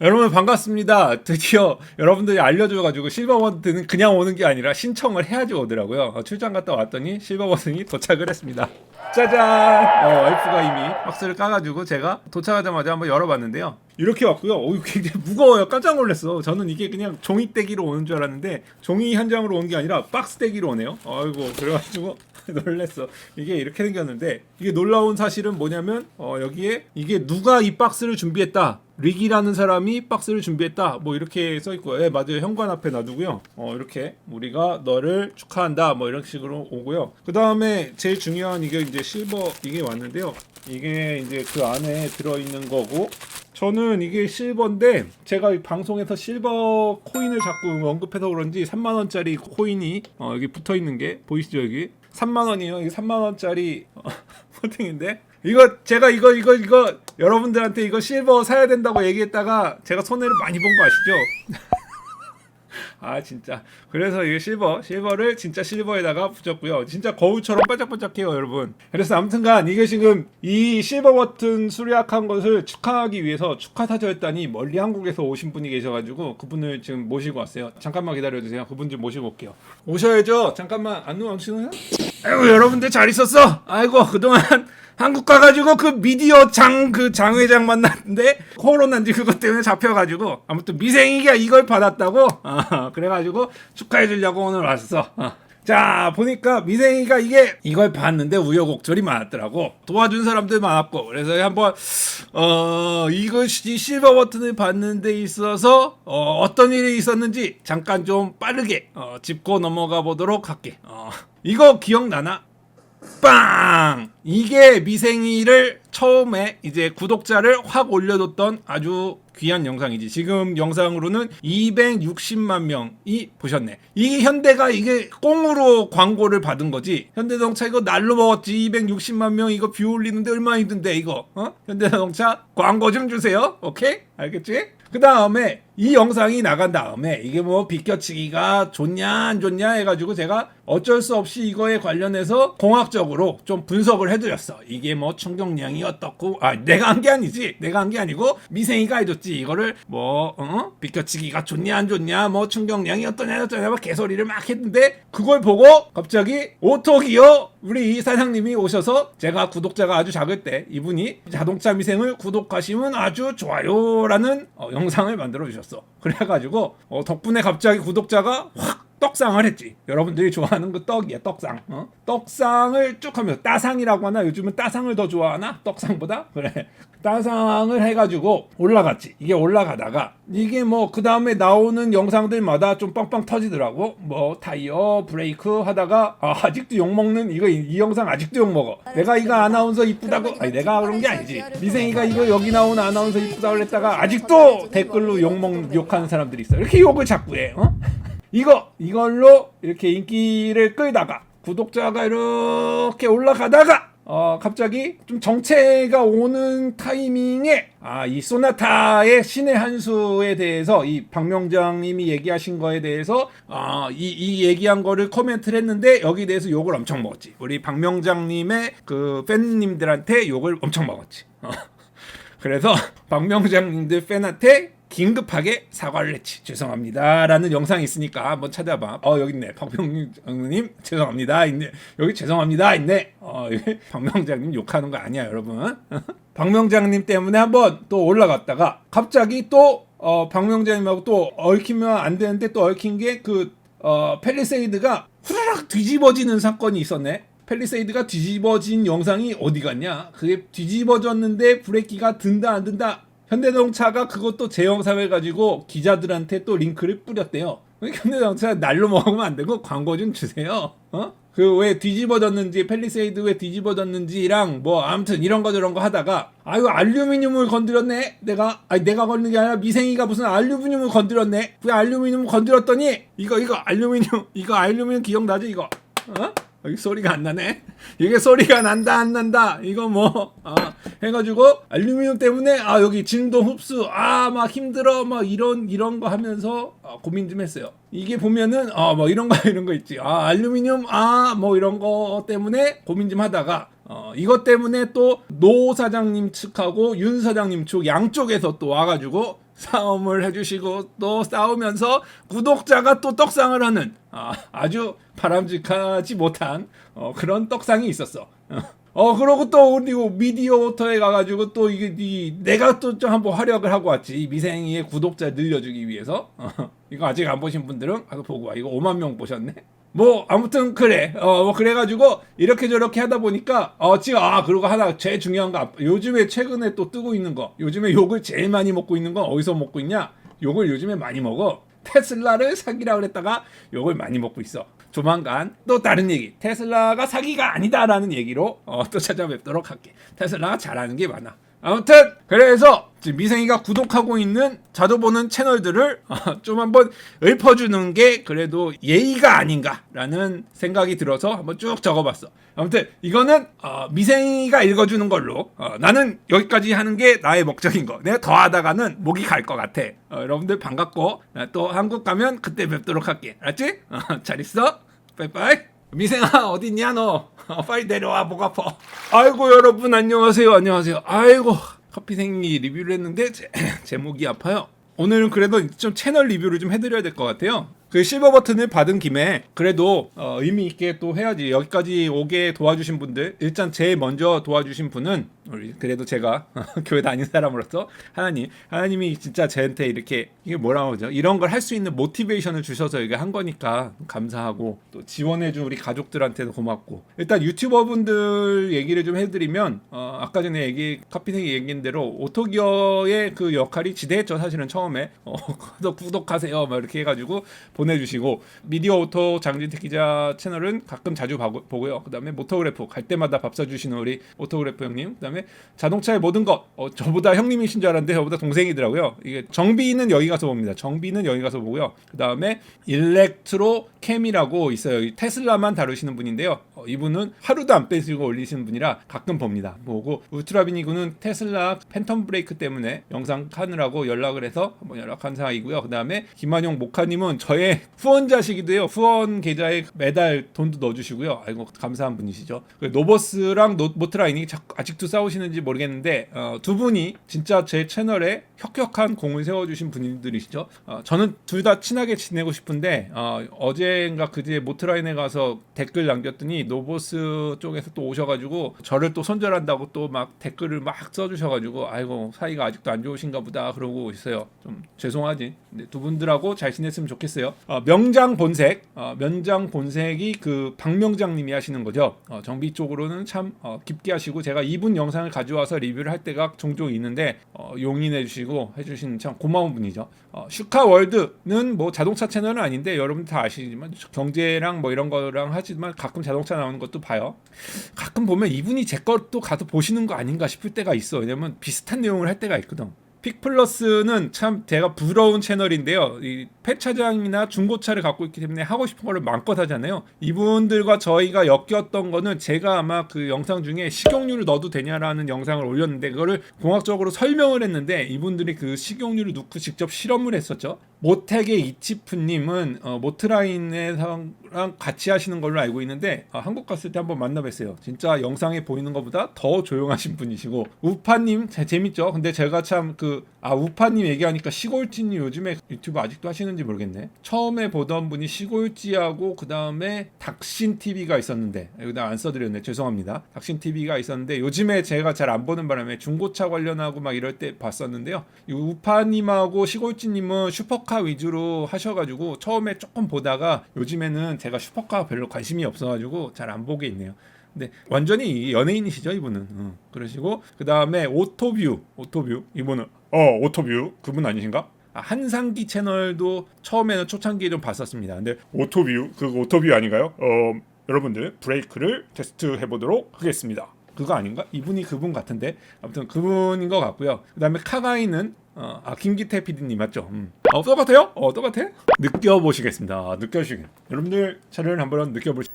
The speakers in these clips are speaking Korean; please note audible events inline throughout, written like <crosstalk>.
여러분 반갑습니다. 드디어 여러분들이 알려줘가지고 실버 버튼은 그냥 오는 게 아니라 신청을 해야지 오더라고요. 어, 출장 갔다 왔더니 실버 버튼이 도착을 했습니다. 짜잔! 어, 와이프가 이미 박스를 까가지고 제가 도착하자마자 한번 열어봤는데요. 이렇게 왔고요. 오, 굉장히 무거워요. 깜짝 놀랐어. 저는 이게 그냥 종이 떼기로 오는 줄 알았는데 종이 한 장으로 온게 아니라 박스 떼기로 오네요. 아이고 그래가지고 <laughs> 놀랬어. 이게 이렇게 생겼는데 이게 놀라운 사실은 뭐냐면 어, 여기에 이게 누가 이 박스를 준비했다. 릭이라는 사람이 박스를 준비했다. 뭐 이렇게 써 있고요. 예, 맞아요. 현관 앞에 놔두고요. 어, 이렇게 우리가 너를 축하한다. 뭐 이런 식으로 오고요. 그 다음에 제일 중요한 이게 이제 실버 이게 왔는데요. 이게 이제 그 안에 들어 있는 거고 저는 이게 실버인데 제가 이 방송에서 실버 코인을 자꾸 언급해서 그런지 3만 원짜리 코인이 어, 여기 붙어 있는 게 보이시죠 여기 3만 원이에요. 이게 3만 원짜리 어, <laughs> 포팅인데 이거 제가 이거 이거 이거 여러분들한테 이거 실버 사야 된다고 얘기했다가 제가 손해를 많이 본 거 아시죠? <laughs> 아 진짜. 그래서 이게 실버 실버를 진짜 실버에다가 붙였고요. 진짜 거울처럼 반짝반짝해요 여러분. 그래서 아무튼간 이게 지금 이 실버 버튼 수리학한 것을 축하하기 위해서 축하 사저였다니 멀리 한국에서 오신 분이 계셔가지고 그분을 지금 모시고 왔어요. 잠깐만 기다려주세요. 그분 좀 모시고 올게요. 오셔야죠. 잠깐만. 안녕 오시나요? 아이고 여러분들 잘 있었어? 아이고 그동안 <laughs> 한국 가가지고 그 미디어 장 그 장회장 만났는데 코로나인지 그것 때문에 잡혀가지고 아무튼 미생이가 이걸 받았다고? 아, 그래가지고 축하해 주려고 오늘 왔어. 아. 자 보니까 미생이가 이게 이걸 봤는데 우여곡절이 많았더라고 도와준 사람들 많았고 그래서 한번 어 이것이 실버 버튼을 받는 데 있어서 어, 어떤 일이 있었는지 잠깐 좀 빠르게 어, 짚고 넘어가 보도록 할게 어, 이거 기억나나? 빵! 이게 미생이를 처음에 이제 구독자를 확 올려뒀던 아주 귀한 영상이지. 지금 영상으로는 260만 명이 보셨네. 이게 현대가 이게 꽁으로 광고를 받은 거지. 현대자동차 이거 날로 먹었지. 260만 명 이거 뷰 올리는데 얼마나 힘든데 이거. 어? 현대자동차 광고 좀 주세요. 오케이? 알겠지? 그 다음에 이 영상이 나간 다음에 이게 뭐 비껴치기가 좋냐 안 좋냐 해가지고 제가 어쩔 수 없이 이거에 관련해서 공학적으로 좀 분석을 해드렸어. 이게 뭐 충격량이 어떻고 아 내가 한 게 아니지 내가 한 게 아니고 미생이가 해줬지 이거를 뭐 어? 비껴치기가 좋냐 안 좋냐 뭐 충격량이 어떠냐 어떠냐 막 개소리를 막 했는데 그걸 보고 갑자기 오토기어 우리 이 사장님이 오셔서 제가 구독자가 아주 작을 때 이분이 자동차 미생을 구독하시면 아주 좋아요라는 어, 영상을 만들어 주셨어. 그래가지고 어, 덕분에 갑자기 구독자가 확 떡상을 했지. 여러분들이 좋아하는 그 떡이야, 떡상. 어? 떡상을 쭉 하면서 따상이라고 하나? 요즘은 따상을 더 좋아하나? 떡상보다? 그래. 따상을 해가지고 올라갔지. 이게 올라가다가 이게 뭐 그 다음에 나오는 영상들마다 좀 빵빵 터지더라고. 뭐 타이어, 브레이크 하다가 아, 아직도 욕 먹는 이거 이, 이 영상 아직도 욕 먹어. 내가 이거 아나운서 이쁘다고 아니 내가 그런 게 아니지. 미생이가 이거 여기 나오는 아나운서 이쁘다고 그랬다가 아직도 댓글로 욕먹 욕하는 사람들이 있어. 이렇게 욕을 자꾸 해. 어? 이거 이걸로 이렇게 인기를 끌다가 구독자가 이렇게 올라가다가 어 갑자기 좀 정체가 오는 타이밍에 아 이 소나타의 신의 한 수에 대해서 이 박명장님이 얘기하신 거에 대해서 아 이 이 얘기한 거를 코멘트를 했는데 여기 대해서 욕을 엄청 먹었지 우리 박명장님의 그 팬님들한테 욕을 엄청 먹었지 어. 그래서 <laughs> 박명장님들 팬한테 긴급하게 사과를 했지. 죄송합니다라는 영상이 있으니까 한번 찾아봐. 어 여기 있네. 박명장님 죄송합니다. 있네. 여기 죄송합니다. 있네. 어 <laughs> 박명장님 욕하는 거 아니야 여러분. <laughs> 박명장님 때문에 한번 또 올라갔다가 갑자기 또 어, 박명장님하고 또 얽히면 안 되는데 또 얽힌 게그 어, 펠리세이드가 후라락 뒤집어지는 사건이 있었네. 펠리세이드가 뒤집어진 영상이 어디 갔냐? 그게 뒤집어졌는데 브레이크가 든다 안 든다 현대자동차가 그것도 제 영상을 가지고 기자들한테 또 링크를 뿌렸대요. 현대자동차 날로 먹으면 안 되고 광고 좀 주세요. 어? 그 왜 뒤집어졌는지 펠리세이드 왜 뒤집어졌는지랑 뭐 아무튼 이런 거 저런 거 하다가 아유 알루미늄을 건드렸네 내가 아니 내가 건드린 게 아니라 미생이가 무슨 알루미늄을 건드렸네 그 알루미늄을 건드렸더니 이거 이거 알루미늄 이거 알루미늄 기억나지 이거 어? 여기 소리가 안 나네. 이게 소리가 난다 안 난다. 이거 뭐 아, 해가지고 알루미늄 때문에 아 여기 진동 흡수 아 막 힘들어 막 이런 이런 거 하면서 아, 고민 좀 했어요. 이게 보면은 아뭐 이런 거 <laughs> 이런 거 있지. 아 알루미늄 아 뭐 이런 거 때문에 고민 좀 하다가 어, 이것 때문에 또 노 사장님 측하고 윤 사장님 측 양쪽에서 또 와가지고 싸움을 해주시고 또 싸우면서 구독자가 또 떡상을 하는 아, 아주 바람직하지 못한 어, 그런 떡상이 있었어. 어 그러고 또 우리 미디어 오터에 가가지고 또 이게 이, 내가 또 좀 한번 활약을 하고 왔지. 이 미생이의 구독자 늘려주기 위해서. 어, 이거 아직 안 보신 분들은 가서 보고 와. 이거 5만 명 보셨네 뭐 아무튼 그래 어 뭐 그래가지고 이렇게 저렇게 하다 보니까 어 지금 아 그리고 하나 제일 중요한 거 앞- 요즘에 최근에 또 뜨고 있는 거 요즘에 욕을 제일 많이 먹고 있는 건 어디서 먹고 있냐 욕을 요즘에 많이 먹어 테슬라를 사기라 그랬다가 욕을 많이 먹고 있어. 조만간 또 다른 얘기 테슬라가 사기가 아니다라는 얘기로 어, 또 찾아뵙도록 할게. 테슬라가 잘하는 게 많아. 아무튼 그래서 미생이가 구독하고 있는 자주 보는 채널들을 어, 좀 한번 읊어주는 게 그래도 예의가 아닌가라는 생각이 들어서 한번 쭉 적어봤어. 아무튼 이거는 어, 미생이가 읽어주는 걸로 어, 나는 여기까지 하는 게 나의 목적인 거. 내가 더 하다가는 목이 갈 것 같아. 어, 여러분들 반갑고 나또 한국 가면 그때 뵙도록 할게. 알았지? 어, 잘 있어. 빠이빠이. 미생아 어딨냐 너? 어, 빨리 내려와 목 아파. 아이고 여러분 안녕하세요 안녕하세요. 아이고 커피생이 리뷰를 했는데 제, 제목이 아파요. 오늘은 그래도 좀 채널 리뷰를 좀 해드려야 될 것 같아요. 그 실버 버튼을 받은 김에 그래도 어, 의미 있게 또 해야지. 여기까지 오게 도와주신 분들 일단 제일 먼저 도와주신 분은 그래도 제가 <laughs> 교회 다닌 사람으로서 하나님. 하나님이 진짜 저한테 이렇게 이게 뭐라고 하죠? 이런 걸 할 수 있는 모티베이션을 주셔서 이게 한 거니까 감사하고 또 지원해준 우리 가족들한테도 고맙고. 일단 유튜버 분들 얘기를 좀 해드리면 어, 아까 전에 얘기 카피생이 얘기한 대로 오토기어의 그 역할이 지대했죠 사실은 처음에. 어, <laughs> 구독, 구독하세요. 막 이렇게 해가지고 보 내주시고 미디어 오토 장진택 기자 채널은 가끔 자주 보고요. 그 다음에 모토그래프 갈 때마다 밥 사주시는 우리 오토그래프 형님 그 다음에 자동차의 모든 것. 어, 저보다 형님이신 줄 알았는데 저보다 동생이더라고요. 이게 정비는 여기 가서 봅니다. 정비는 여기 가서 보고요. 그 다음에 일렉트로 캠이라고 있어요. 이 테슬라만 다루시는 분인데요. 어, 이분은 하루도 안 빼시고 올리시는 분이라 가끔 봅니다. 보고 울트라비니군은 테슬라 팬텀 브레이크 때문에 영상 하느라고 연락을 해서 한번 연락한 사이고요. 그 다음에 김한용 목카님은 저의 <laughs> 후원자시기도 해요. 후원 계좌에 매달 돈도 넣어주시고요. 아이고 감사한 분이시죠. 그 노버스랑 노, 모트라인이 자꾸 아직도 싸우시는지 모르겠는데 어, 두 분이 진짜 제 채널에 혁혁한 공을 세워주신 분들이시죠. 어, 저는 둘 다 친하게 지내고 싶은데 어, 어제인가 그제 모트라인에 가서 댓글 남겼더니 노보스 쪽에서 또 오셔가지고 저를 또 손절한다고 또 막 댓글을 막 써주셔가지고 아이고 사이가 아직도 안 좋으신가 보다 그러고 있어요. 좀 죄송하지. 근데 두 분들하고 잘 지냈으면 좋겠어요 어, 명장 본색 어, 면장 본색이 그 박명장님이 하시는 거죠 어, 정비 쪽으로는 참 어, 깊게 하시고 제가 이분 영상을 가져와서 리뷰를 할 때가 종종 있는데 어, 용인해 주시고 해주시는 참 고마운 분이죠 어, 슈카 월드는 뭐 자동차 채널은 아닌데 여러분 다 아시지만 경제랑 뭐 이런 거랑 하지만 가끔 자동차 나오는 것도 봐요. 가끔 보면 이분이 제 것도 가서 보시는 거 아닌가 싶을 때가 있어. 왜냐면 비슷한 내용을 할 때가 있거든. 픽플러스는 참 제가 부러운 채널인데요. 이 폐차장이나 중고차를 갖고 있기 때문에 하고 싶은 거를 마음껏 하잖아요. 이분들과 저희가 엮였던 거는 제가 아마 그 영상 중에 식용유를 넣어도 되냐라는 영상을 올렸는데 그거를 공학적으로 설명을 했는데 이분들이 그 식용유를 넣고 직접 실험을 했었죠. 모택의 이치프님은 어, 모트라인에 랑 같이 하시는 걸로 알고 있는데 어, 한국 갔을 때 한번 만나뵀어요. 진짜 영상에 보이는 것보다 더 조용하신 <laughs> 분이시고 우파님 제- 재밌죠. 근데 제가 참 그 아 우파님 얘기하니까 시골지님 요즘에 유튜브 아직도 하시는지 모르겠네. 처음에 보던 분이 시골지하고 그 다음에 닥신 TV가 있었는데 여기다 안 써드렸네. 죄송합니다. 닥신 TV가 있었는데 요즘에 제가 잘 안 보는 바람에 중고차 관련하고 막 이럴 때 봤었는데요. 이 우파님하고 시골지님은 슈퍼카 위주로 하셔가지고 처음에 조금 보다가 요즘에는 제가 슈퍼카 별로 관심이 없어가지고 잘 안 보게 있네요. 근데 완전히 연예인이시죠 이분은 어, 그러시고 그 다음에 오토뷰 오토뷰 이분은 어 오토뷰 그분 아니신가? 아, 한상기 채널도 처음에는 초창기에 좀 봤었습니다. 근데 오토뷰 그 오토뷰 아닌가요? 어 여러분들 브레이크를 테스트 해 보도록 하겠습니다. 그거 아닌가? 이분이 그분 같은데 아무튼 그분인 것 같고요. 그다음에 카가이는 어, 아 김기태 PD님 맞죠? 음. 어 똑같아요? 어 똑같아? 느껴보시겠습니다. 아, 느껴보시겠. 여러분들 차를 한번 느껴보시.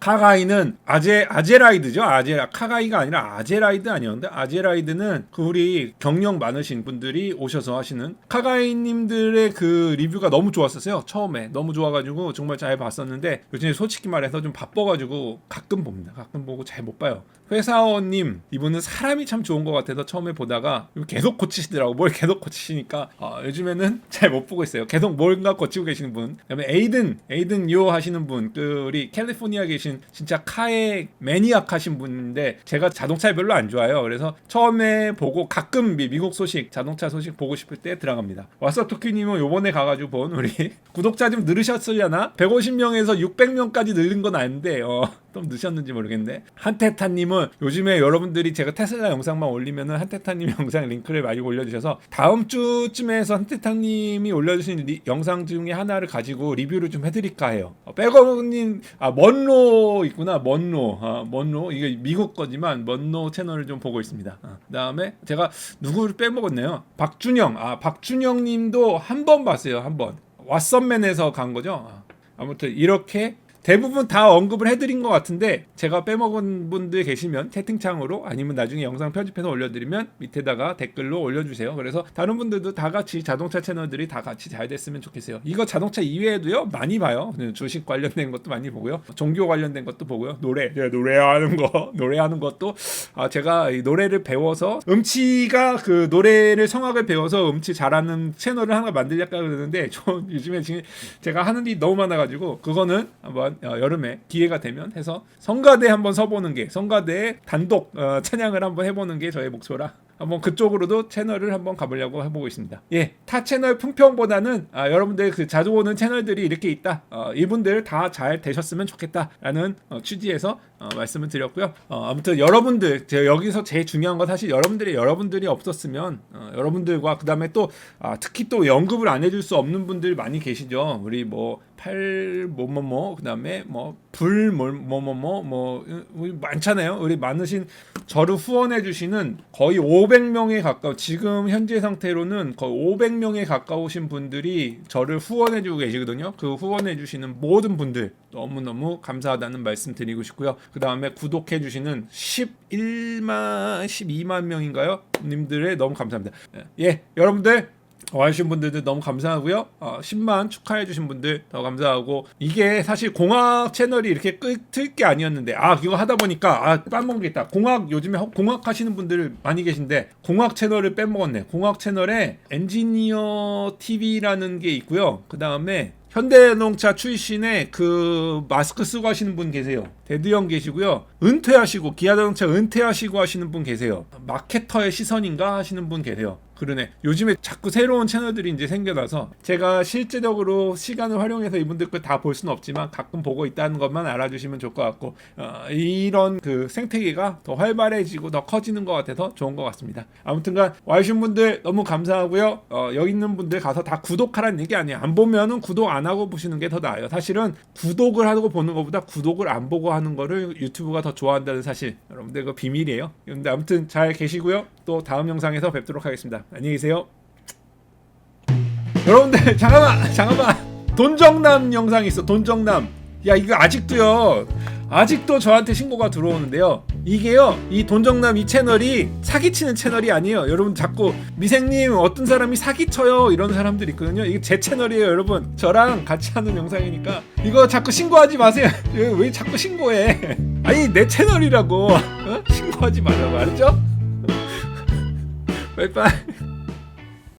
카가이는 아제 아제라이드죠. 아제 카가이가 아니라 아제라이드 아니었는데 아제라이드는 그 우리 경력 많으신 분들이 오셔서 하시는 카가이님들의 그 리뷰가 너무 좋았었어요. 처음에 너무 좋아가지고 정말 잘 봤었는데 요즘에 솔직히 말해서 좀 바빠가지고 가끔 봅니다. 가끔 보고 잘 못 봐요. 회사원님 이분은 사람이 참 좋은 것 같아서 처음에 보다가 계속 고치시더라고 뭘 계속 고치시니까 어, 요즘에는 잘 못 보고 있어요 계속 뭔가 고치고 계시는 분 그다음에 에이든 에이든 요 하시는 분 그 우리 캘리포니아 계신 진짜 카에 매니악 하신 분인데 제가 자동차를 별로 안 좋아해요. 그래서 처음에 보고 가끔 미- 미국 소식 자동차 소식 보고 싶을 때 들어갑니다. 와서 토끼님은 요번에 가가지고 본 우리 <laughs> 구독자 좀 늘으셨으려나? 150명에서 600명까지 늘린 건 아닌데 어, 좀 늦었는지 모르겠는데 한테타님은 요즘에 여러분들이 제가 테슬라 영상만 올리면은 한테타님 <laughs> 영상 링크를 많이 올려주셔서 다음 주쯤에서 한테타님이 올려주신 리- 영상 중에 하나를 가지고 리뷰를 좀 해드릴까 해요. 어, 백업님 아 먼로 있구나 먼로 아, 먼로 이게 미국 거지만 먼로 채널을 좀 보고 있습니다. 아, 그다음에 제가 누구를 빼먹었네요. 박준영 아 박준영님도 한 번 봤어요 한 번. 왓썸맨에서 간 거죠. 아, 아무튼 이렇게 대부분 다 언급을 해드린 것 같은데 제가 빼먹은 분들 계시면 채팅창으로 아니면 나중에 영상 편집해서 올려드리면 밑에다가 댓글로 올려주세요. 그래서 다른 분들도 다 같이 자동차 채널들이 다 같이 잘 됐으면 좋겠어요. 이거 자동차 이외에도요 많이 봐요. 주식 관련된 것도 많이 보고요, 종교 관련된 것도 보고요, 노래 네, 노래하는 거 <laughs> 노래하는 것도 아 제가 이 노래를 배워서 음치가 그 노래를 성악을 배워서 음치 잘하는 채널을 하나 만들려고 그러는데 저 요즘에 지금 제가 하는 일이 너무 많아가지고 그거는 한번 어, 여름에 기회가 되면 해서 성가대 한번 서보는 게 성가대 단독 어, 찬양을 한번 해보는 게 저의 목표라 한번 그쪽으로도 채널을 한번 가보려고 해보고 있습니다. 예, 타 채널 품평보다는 아, 여러분들 그 자주 오는 채널들이 이렇게 있다. 어, 이분들 다 잘 되셨으면 좋겠다라는 어, 취지에서 어, 말씀을 드렸고요. 어, 아무튼 여러분들 제가 여기서 제일 중요한 건 사실 여러분들이 여러분들이 없었으면 어, 여러분들과 그 다음에 또 아, 특히 또 연급을 안 해줄 수 없는 분들 많이 계시죠. 우리 뭐 팔 뭐뭐뭐 그다음에 뭐불 뭐뭐뭐 뭐 많잖아요. 우리 많으신 저를 후원해 주시는 거의 500명에 가까워 지금 현재 상태로는 거의 500명에 가까우신 분들이 저를 후원해 주고 계시거든요. 그 후원해 주시는 모든 분들 너무너무 감사하다는 말씀 드리고 싶고요. 그다음에 구독해 주시는 11만 12만 명인가요? 님들의 너무 감사합니다. 예, 여러분들 와주신 분들도 너무 감사하고요. 어, 10만 축하해 주신 분들 더 감사하고 이게 사실 공학 채널이 이렇게 끌게 아니었는데 아 이거 하다 보니까 아 있다. 공학 요즘에 하- 공학 하시는 분들 많이 계신데 공학 채널을 빼먹었네. 공학 채널에 엔지니어 TV라는 게 있고요. 그 다음에 현대자동차 출신의 그 마스크 쓰고 하시는 분 계세요. 데드형 계시고요. 은퇴하시고 기아자동차 은퇴하시고 하시는 분 계세요. 마케터의 시선인가 하시는 분 계세요. 그러네. 요즘에 자꾸 새로운 채널들이 이제 생겨나서 제가 실제적으로 시간을 활용해서 이분들 걸 다 볼 수는 없지만 가끔 보고 있다는 것만 알아주시면 좋을 것 같고 어, 이런 그 생태계가 더 활발해지고 더 커지는 것 같아서 좋은 것 같습니다. 아무튼간 와주신 분들 너무 감사하고요. 어, 여기 있는 분들 가서 다 구독하라는 얘기 아니에요. 안 보면은 구독 안 하고 보시는 게 더 나아요. 사실은 구독을 하고 보는 것보다 구독을 안 보고 하는 거를 유튜브가 더 좋아한다는 사실 여러분들 그 비밀이에요. 근데 아무튼 잘 계시고요. 또 다음 영상에서 뵙도록 하겠습니다. 안녕히 계세요. 여러분들 <laughs> 잠깐만 잠깐만. 돈정남 영상 있어 돈정남. 야 이거 아직도요. 아직도 저한테 신고가 들어오는데요. 이게요 이 돈정남 이 채널이 사기치는 채널이 아니에요. 여러분 자꾸 미생님 어떤 사람이 사기쳐요? 이런 사람들이 있거든요. 이게 제 채널이에요 여러분. 저랑 같이 하는 영상이니까. 이거 자꾸 신고하지 마세요. 왜, <laughs> 왜 자꾸 신고해? <laughs> 아니 내 채널이라고. 어? 신고하지 말라고 알았죠? Bye bye.